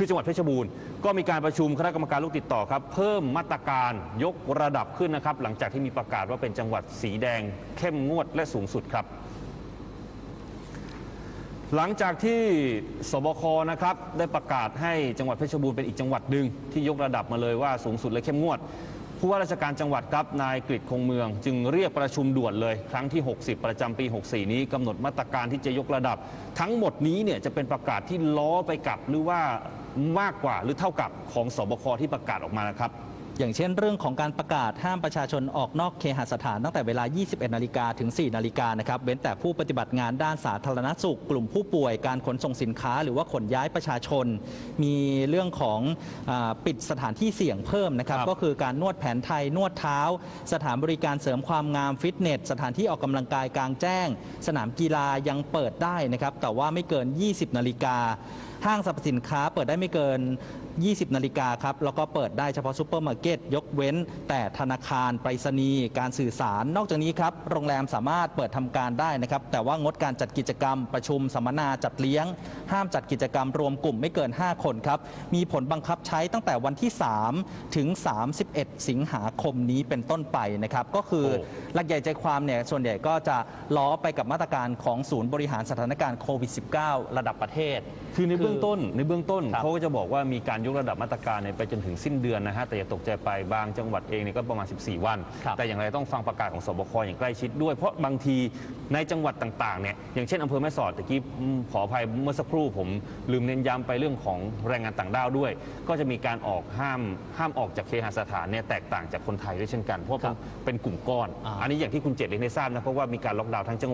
คือจังหวัดเพชรบูรณ์ก็มีการประชุมคณะกรรมการโรคติดต่อครับเพิ่มมาตรการยกระดับขึ้นนะครับ หลังจากที่มีประกาศว่าเป็นจังหวัดสีแดง เข้มงวดและสูงสุดครับ หลังจากที่สบคนะครับได้ประกาศให้จังหวัดเพชรบูรณ์เป็นอีกจังหวัดหนึ่งที่ยกระดับมาเลยว่าสูงสุดและเข้มงวด ผู้ว่าราชการจังหวัดครับนายกฤษคงเมือง จึงเรียกประชุมด่วนเลย ครั้งที่ 60 ประจำปี 64 นี้กำหนดมาตรการที่จะยกระดับ ทั้งหมดนี้เนี่ยจะเป็นประกาศที่ล้อไปกับหรือว่ามากกว่าหรือเท่ากับของสบคที่ประกาศออกมานะครับ อย่างเช่นเรื่องของการประกาศห้ามประชาชนออกนอกเคหสถานตั้งแต่เวลา 21 นาฬิกาถึง 4 นาฬิกานะครับ เว้นแต่ผู้ปฏิบัติงานด้านสาธารณสุข กลุ่มผู้ป่วย การขนส่งสินค้า หรือว่าขนย้ายประชาชน มีเรื่องของอาปิดสถานที่เสี่ยงเพิ่มนะครับครับ ก็คือการนวดแผนไทยนวดเท้า สถานบริการเสริมความงามฟิตเนส สถานที่ออกกำลังกายกลางแจ้ง สนามกีฬายังเปิดได้นะครับ แต่ว่าไม่เกิน 20 นาฬิกาห้างสรรพสินค้าเปิดได้ไม่เกิน 20 นาฬิกาครับ แล้วก็เปิดได้เฉพาะซูเปอร์มาร์เก็ตยกเว้น แต่ธนาคารไปรษณีย์การสื่อสาร นอกจากนี้ครับ โรงแรมสามารถเปิดทำการได้นะครับ แต่ว่างดการจัดกิจกรรม ประชุมสัมมนาจัดเลี้ยง ห้ามจัดกิจกรรมรวมกลุ่มไม่เกิน 5 คนครับ มีผลบังคับใช้ตั้งแต่วันที่ 3 ถึง 31 สิงหาคมนี้เป็นต้นไปนะครับ ก็คือโอ้หลักใหญ่ใจความเนี่ยส่วนใหญ่ก็จะล้อไปกับมาตรการของศูนย์บริหารสถานการณ์โควิด -19 ระดับประเทศ คือในเบื้องต้นในเบื้องต้นครับเขาก็จะบอกว่ามีการยกระดับมาตรการเนี่ยไปจนถึงสิ้นเดือนนะฮะแต่อย่าตกใจไปบางจังหวัดเองเนี่ยก็ประมาณ 14 วัน ครับแต่อย่างไรต้องฟังประกาศของสบคอย่างใกล้ชิดด้วย เพราะบางทีในจังหวัดต่างๆเนี่ยอย่างเช่นอำเภอแม่สอดตะกี้อืมขออภัยเมื่อสักครู่ผมลืมเน้นย้ำไปเรื่องของแรงงานต่างด้าวด้วย ก็จะมีการออกห้ามห้ามออกจากเคหสถานเนี่ยแตกต่างจากคนไทยด้วยเช่นกันเพราะเป็นเป็นกลุ่มก้อน อ่า อันนี้อย่างที่คุณเจตเรียนได้ทราบนะเพราะว่ามีการล็อกดาวน์ทั้งจัง